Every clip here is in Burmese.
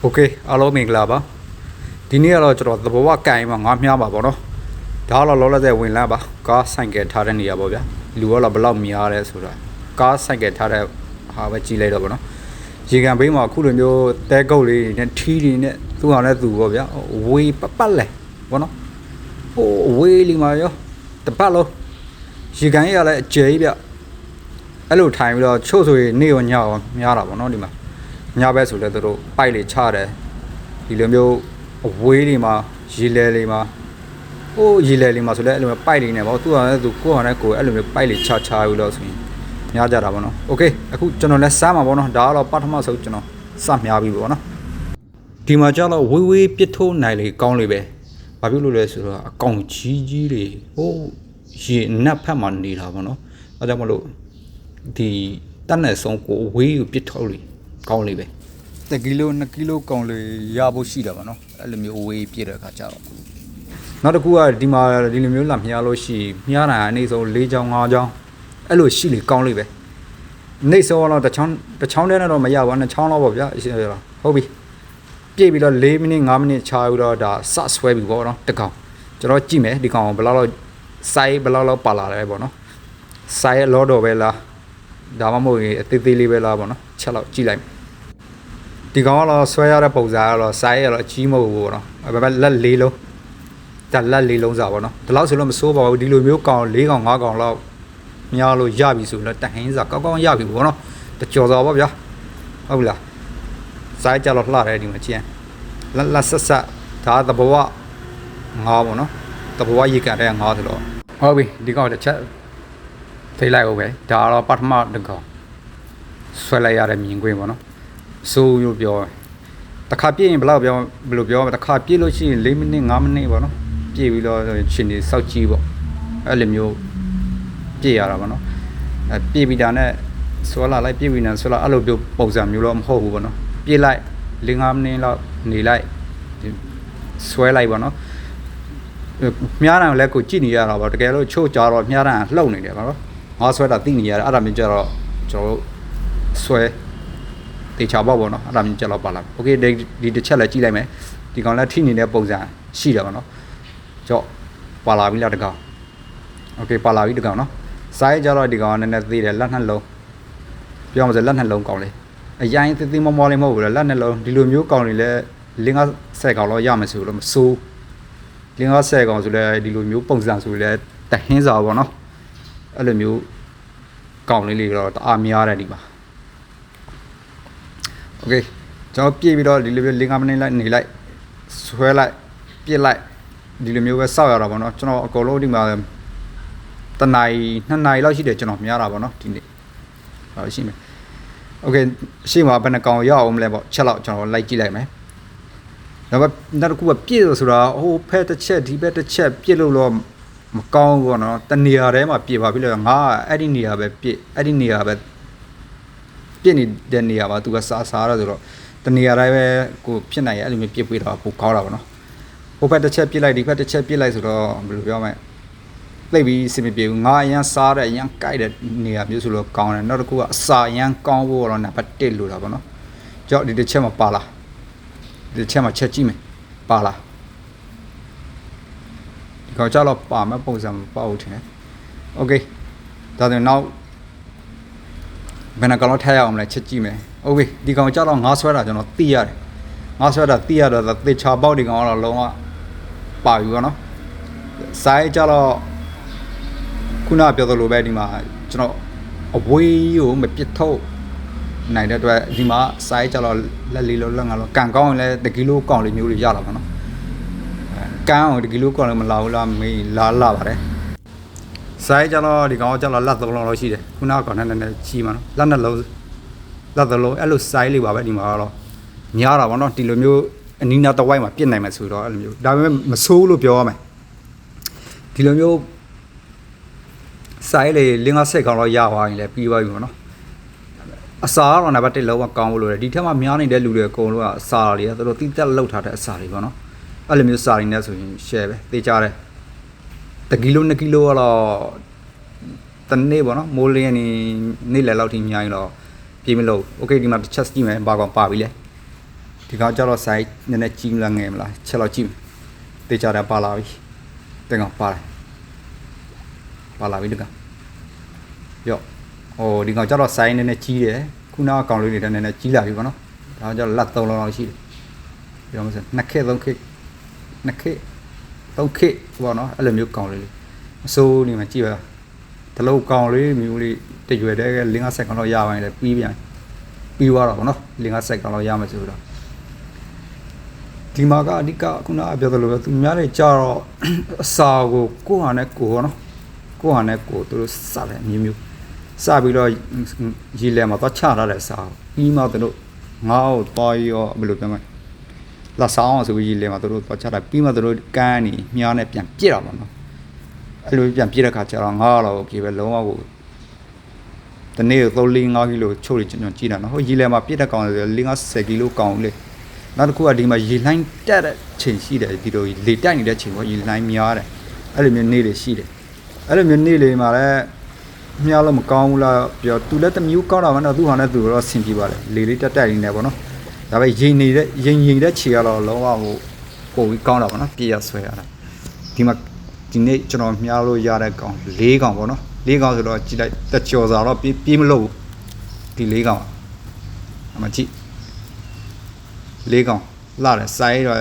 โอเคအားလုံးမင်္ဂလာပါဒီနေ့ကတော့ကျွန်တော်သဘောဝကင်မှာငါးမြားပါပေါ့နော်ဒါကတော့လောလောဆယ်ဝင်လာပါကားဆိုင်ကယ်ထားတဲ့နေရာပေါ့ဗျာလူကတော့ဘယ်လောက်များလဲဆိုတာကားဆိုင်ကယ်ထားတဲ့ဟာပဲကြည့်လိုက်တော့ပေါ့နော်ရေကန်ဘေးမှာအခုလိုမျိုးတဲကုတ်လေးတွေနဲ့ထီးတွေနဲ့သူ့အောင်နဲ့သူပေါ့ဗျာဝေးပပတ်လဲပေါ့နော်ဟိုဝေးလီမှာရောတပတ်လုံးရေကန်ကြီးကလည်းအကျယ်ကြီးဗျအဲ့လိုထိုင်ပြီးတော့ချို့ဆိုရင်နေရောညရောများတာပေါ့နော်ဒီမှာ ညဘက်ဆိုလည်းသူတို့ပိုက်လေချတယ်ဒီလိုမျိုးအဝေးတွေမှာရေလဲလေးမှာဟိုးရေလဲလေးမှာဆိုလည်းအဲ့လိုမျိုးပိုက်လေးနဲ့ပေါ့သူကလည်းသူကိုယ့်ဟာနဲ့ကိုယ်အဲ့လိုမျိုးပိုက်လေးချချပြီးတော့ဆိုရင်များကြတာပေါ့နော်โอเคအခုကျွန်တော်လည်းစားမှာပေါ့နော်ဒါကတော့ပထမဆုံးကျွန်တော်စများပြီပေါ့နော်ဒီမှာကျတော့ဝေးဝေးပစ်ထိုးနိုင်လေကောင်းလေပဲဘာဖြစ်လို့လဲဆိုတော့အကောင်ကြီးကြီးတွေဟိုးရေနက်ဖက်မှာနေတာပေါ့နော်အဲဒါကြောင့်မလို့ဒီတက်နဲ့ဆုံးကိုဝေးကိုပစ်ထုတ်လေ ကောင်းလေပဲတကီလို2ကီလိုကောင်လေးရဖို့ရှိတာပါနော်အဲ့လိုမျိုးအဝေးပြည့်တဲ့အခါကျတော့နောက်တစ်ခုကဒီမှာဒီလိုမျိုးလာမြားလို့ရှိမြားတာအနေဆုံး၄ချောင်း၅ချောင်းအဲ့လိုရှိလေကောင်းလေးပဲနေဆုံးတော့တစ်ချောင်းတစ်ချောင်းတည်းနဲ့တော့မရပါဘူးနှစ်ချောင်းတော့ပေါ့ဗျာအရှင်းရတော့ဟုတ်ပြီပြည့်ပြီးတော့၄မိနစ်၅မိနစ်ချာပြီးတော့ဒါစဆွဲပြီပေါ့နော်တစ်ကောင်ကျွန်တော်ကြည့်မယ်ဒီကောင်ဘယ်လောက်လောက်စိုင်းဘယ်လောက်လောက်ပါလာလဲပေါ့နော်စိုင်းလောတော့ပဲလားဒါမှမဟုတ်ရင်အသေးသေးလေးပဲလားပေါ့နော်ချက်လောက်ကြည့်လိုက် ဒီကောင်ကတော့ဆွဲရတဲ့ပုံစံကတော့စိုင်းရတော့အကြီးမဟုတ်ဘူးပေါ့နော်အဲပဲလက်လေးလုံးဒါလက်လေးလုံးစားပေါ့နော်ဒီလောက်ဆိုလို့မစိုးပါဘူးဒီလိုမျိုးကောင်၄ကောင်၅ကောင်လောက်များလို့ရပြီဆိုတော့တဟင်းစားကောင်းကောင်းရပြီပေါ့နော်တကြော်စားပါဗျာဟုတ်လားစိုင်းကြတော့လှတယ်ဒီမှာကျန်လက်လက်ဆက်ဆက်ဒါသဘောဝငါးပေါ့နော်သဘောဝရေကန်တဲ့ငါးဆိုတော့ဟုတ်ပြီဒီကောင်တစ်ချက်ထိလိုက်အောင်ပဲဒါကတော့ပထမတစ်ကောင်ဆွဲလိုက်ရတဲ့မြင်ကွင်းပေါ့နော် ဆိုးလို့ပြောတယ်တခါပြည့်ရင်ဘယ်လောက်ပြောဘယ်လိုပြောမလဲတခါပြည့်လို့ရှိရင်၄မိနစ်5မိနစ်ပေါ့နော်ပြည့်ပြီးတော့ရှင်နေစောက်ကြည့်ပေါ့အဲ့လိုမျိုးပြည့်ရတာပေါ့နော်အဲပြည့်ပြီးတာနဲ့ဆွဲလာလိုက်ပြည့်ပြီးနေဆွဲလာအဲ့လိုမျိုးပုံစံမျိုးတော့မဟုတ်ဘူးပေါ့နော်ပြည့်လိုက်၄5မိနစ်လောက်နေလိုက်ဒီဆွဲလိုက်ပေါ့နော်မြားတယ်လည်းကိုကြည့်နေရတာပေါ့တကယ်လို့ချို့ကြတော့မြားတယ်လှုပ်နေတယ်ပေါ့နော်ငါဆွဲတာသိနေရတယ်အဲ့ဒါမျိုးကြတော့ကျွန်တော်တို့ဆွဲ တေချာပေါ့ပေါ့နော်အဲ့ဒါမျိုးကြက်တော့ပါလာโอเคဒီဒီတစ်ချက်လည်းကြည့်လိုက်မယ်ဒီကောင်လည်းထိနေတဲ့ပုံစံရှိတယ်ပေါ့နော်ကြော့ပါလာပြီလားတကောင်โอเคပါလာပြီတကောင်နော်စားရကြတော့ဒီကောင်ကနည်းနည်းသေးတယ်လက်နှလုံးပြောမှဆိုလက်နှလုံးကောင်းလေအရင်သေးသေးမောမောလေးမဟုတ်ဘူးလက်နှလုံးဒီလိုမျိုးကောင်းနေလဲလင်းကားဆက်ကောင်တော့ရမယ်ဆိုလို့မစိုးလင်းကားဆက်ကောင်ဆိုလဲဒီလိုမျိုးပုံစံဆိုလဲတဟင်းစာပေါ့နော်အဲ့လိုမျိုးကောင်းလေးလေးတော့တအားများတယ်ဒီမှာ โอเคကျွန်တော်ပြည့်ပြီးတော့ဒီလိုမျိုး5မိနစ်လိုက်နေလိုက်ဆွဲလိုက်ပြစ်လိုက်ဒီလိုမျိုးပဲစောက်ရတာပေါ့နော်ကျွန်တော်အကုန်လုံးဒီမှာတနာရီ2နာရီလောက်ရှိတယ်ကျွန်တော်မြားတာပေါ့နော်ဒီနေ့ဟုတ်ရှိမယ်โอเคရှေ့မှာဘယ်နှကောင်ရအောင်မလဲပေါ့ချက်လောက်ကျွန်တော်လိုက်ကြည့်လိုက်မယ်နောက်နောက်တစ်ခုကပြည့်လို့ဆိုတာဟိုဖက်တစ်ချက်ဒီဘက်တစ်ချက်ပြည့်လို့တော့မကောင်းဘူးပေါ့နော်တနေရာထဲမှာပြည့်ပါပြီလေငါအဲ့ဒီနေရာပဲပြည့်အဲ့ဒီနေရာပဲ ပြစ်နေတဲ့နေရာမှာသူကစားစားရဆိုတော့တနေရာတိုင်းပဲကိုဖြစ်နိုင်ရအဲ့လိုမျိုးပြစ်ပေးတော့ပိုကောင်းတာပေါ့နော်ဟိုဘက်တစ်ချက်ပြစ်လိုက်ဒီဘက်တစ်ချက်ပြစ်လိုက်ဆိုတော့ဘယ်လိုပြောမလဲသိပြီးစင်မပြေဘူးငါအရန်စားတဲ့အရန်ကြိုက်တဲ့နေရာမျိုးဆိုတော့ကောင်းတယ်နောက်တစ်ခုကအစာအရန်ကောင်းဖို့တော့နံပါတ်1လို့တာပေါ့နော်ကြောက်ဒီတစ်ချက်မှာပါလားဒီတစ်ချက်မှာချက်ကြည့်မယ်ပါလားဒီကောင်ကြောက်တော့ပါမယ်ပုံစံမပေါ့ဘူးထင်တယ်โอเคဒါဆိုရင်နောက် ဘယ်နှကောင်လောက်ထည့်ရအောင်လဲချက်ကြည့်မယ်။ဟုတ်ပြီဒီကောင်ကြောက်တော့ငါးဆွဲတာကျွန်တော်သိရတယ်။ငါးဆွဲတာသိရတော့သေချာပေါက်ဒီကောင်ကတော့လုံးဝပါပြီပေါ့နော်။စိုင်းကြောက်တော့ခုနပြောသလိုပဲဒီမှာကျွန်တော်အဝေးကိုမပစ်ထုတ်နိုင်တဲ့အတွက်ဒီမှာစိုင်းကြောက်တော့လက်လေးလုံးလက်ငါလုံးကန်ကောင်းရင်လည်းတကီလိုကောင်လေးမျိုးတွေရလာပါတော့။အဲကန်အောင်တကီလိုကောင်လေးမလာဘူးလားမေးလာလာပါတယ်။ စိုင်းကြတော့ဒီကောင်ကကြတော့လက်သုံးလုံးလောက်ရှိတယ်ခုနကကောင်နဲ့နည်းနည်းကြီးမှာနော်လက်နှစ်လုံးလက်သုံးလုံးအဲ့လိုစိုင်းလေးပါပဲဒီမှာကတော့ညားတာဗောနော်ဒီလိုမျိုးအနီးနားတစ်ဝိုက်မှာပြစ်နိုင်မှာဆိုတော့အဲ့လိုမျိုးဒါပေမဲ့မဆိုးလို့ပြောရမယ်ဒီလိုမျိုးစိုင်းလေးလင်းကားဆက်ကောင်တော့ရသွားရင်လည်းပြီးသွားပြီဗောနော်အစာကတော့နံပါတ်1လုံးဝကောင်းလို့ရတယ်ဒီထက်မှများနေတဲ့လူတွေအကုန်လုံးကအစာတွေကသူတို့တိတက်လောက်ထားတဲ့အစာတွေဗောနော်အဲ့လိုမျိုးစာတွေနဲ့ဆိုရင် share ပဲသိကြတယ် တကီလို2ကီလိုကတော့တနေ့ပေါ့နော်မိုးလင်းနေနေ့လယ်လောက်ထိညိုင်းတော့ပြေးမလို့โอเคဒီမှာတစ်ချက်ကြည့်မယ်ဘာကောင်ပါပြီလဲ ဒီကောင်ကြတော့ size နည်းနည်းကြီးမလားငယ်မလားချက်တော့ကြည့်တေချာတယ်ပါလာပြီတင်ကောင်ပါတယ်ပါလာပြီတကောင်ရော့ဟိုဒီကောင်ကြတော့ size နည်းနည်းကြီးတယ်ခုနကကောင်လေးတွေလည်းနည်းနည်းကြီးလာပြီပေါ့နော်ဒါကြတော့လက်3လုံးလောက်ရှိတယ်ပြောမစနှစ်ခေတ်3ခေတ်နှစ်ခေတ် 3ခေတ်ပေါ့နော်အဲ့လိုမျိုးကောင်လေးလေးမစိုးနေမှာကြည့်ပါဒီလိုကောင်လေးမျိုးလေးတရွယ်တဲ့5 5ဆက်ကောင်လောက်ရပါရင်လည်းပြီးပြန်ပြီးသွားတော့ဗောနော်5 5ဆက်ကောင်လောက်ရမယ်ဆိုတော့ဒီမှာကအဓိကခုနကပြောသလိုပဲသူများတွေကြတော့အစာကိုကိုယ့်ဟာနဲ့ကိုယ်ရောနော်ကိုယ့်ဟာနဲ့ကိုယ်သူတို့စတယ်မျိုးမျိုးစပြီးတော့ရေလဲမှာသွားချထားတဲ့အစာကိုပြီးမှသူတို့ငါ့ကိုသွားရောဘယ်လိုပြောမလဲ လာဆောင်အောင်ဆိုပြီးရေလဲမှာသူတို့သွားချတာပြီးမှသူတို့ကန်းနေမြားနဲ့ပြန်ပြစ်တာပါနော်အဲ့လိုပြန်ပြစ်တဲ့ခါကျတော့ငါကတော့โอเคပဲလုံးဝကိုတနေ့ကို3 4 5ကီလိုချုပ်နေကျွန်တော်ကြည့်တာနော်ဟိုရေလဲမှာပြစ်တဲ့ကောင်တွေ4 5 10ကီလိုကောင်လေ နောက်တစ်ခုကဒီမှာရေလိုင်းတက်တဲ့ချိန်ရှိတယ်ဒီလိုလေတိုက်နေတဲ့ချိန်ပေါ့ရေလိုင်းများတယ်အဲ့လိုမျိုးနေ့တွေရှိတယ်အဲ့လိုမျိုးနေ့တွေမှာလည်းမြားလို့မကောင်းဘူးလားပြောသူလည်းတစ်မျိုးကောင်းတာမှတော့သူ့ဟာနဲ့သူတော့ဆင်ပြေပါတယ်လေလေးတက်တက်နေတယ်ပေါ့နော် ဒါပေမဲ့ရင်နေတဲ့ရင်ရင်တဲ့ခြေကတော့လုံးဝဟိုပိုပြီးကောင်းတာပေါ့နော်ပြည့်ရဆွဲရတာဒီမှာဒီနေ့ကျွန်တော်မြားလို့ရတဲ့ကောင်၄ကောင်ပေါ့နော်၄ကောင်ဆိုတော့ကြည့်လိုက်တက်ကြော်စာတော့ပြေးပြေးမလို့ဘူးဒီ၄ကောင်အမကြည့်လေးကောင်လာတယ်စိုင်းတော့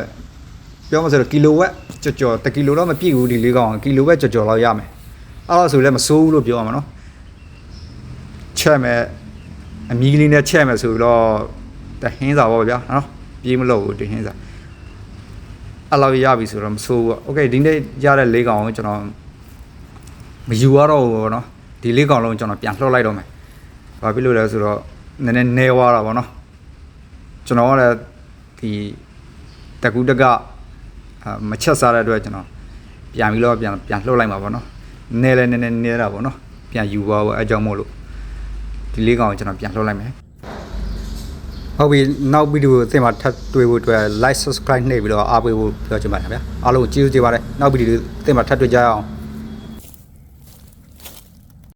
ပြောမှဆိုတော့ကီလိုဝက်ကြော်ကြော်တကီလိုတော့မပြည့်ဘူးဒီလေးကောင်ကီလိုဝက်ကြော်ကြော်လောက်ရမယ်အဲ့တော့ဆိုလည်းမစိုးဘူးလို့ပြောရမှာနော်ချက်မယ်အမီလေးနဲ့ချက်မယ်ဆိုတော့ တဟင်းစာပေါ့ဗျာနော်ပြေးမလို့ဘူးတဟင်းစာအဲ့လောက်ရပြီဆိုတော့မစိုးဘူးโอเคဒီနေ့ရတဲ့လေးကောင်ကိုကျွန်တော်မယူရတော့ဘူးပေါ့နော်ဒီလေးကောင်လုံးကျွန်တော်ပြန်လှုပ်လိုက်တော့မယ်ဘာဖြစ်လို့လဲဆိုတော့နည်းနည်းနေသွားတာပေါ့နော်ကျွန်တော်ကလည်း ဒီတကူတကအာမချက်စားတဲ့အတွက်ကျွန်တော်ပြန်ပြီးတော့ပြန်ပြန်လှုပ်လိုက်မှာပေါ့နော်နဲလဲနဲနဲနဲတာပေါ့နော်ပြန်ယူသွားပေါ့အဲကြောင့်မို့လို့ဒီလေးကောင်ကိုကျွန်တော်ပြန်လှုပ်လိုက်မယ် ဟုတ်ပြီနောက်ဗီဒီယိုအသစ်မှာထပ်တွေ့ဖို့အတွက် like subscribe နှိပ်ပြီးတော့အားပေးဖို့ပြောချင်ပါတယ်ခင်ဗျာအားလုံးကိုကျေးဇူးတင်ပါတယ်နောက်ဗီဒီယိုအသစ်မှာထပ်တွေ့ကြရအောင်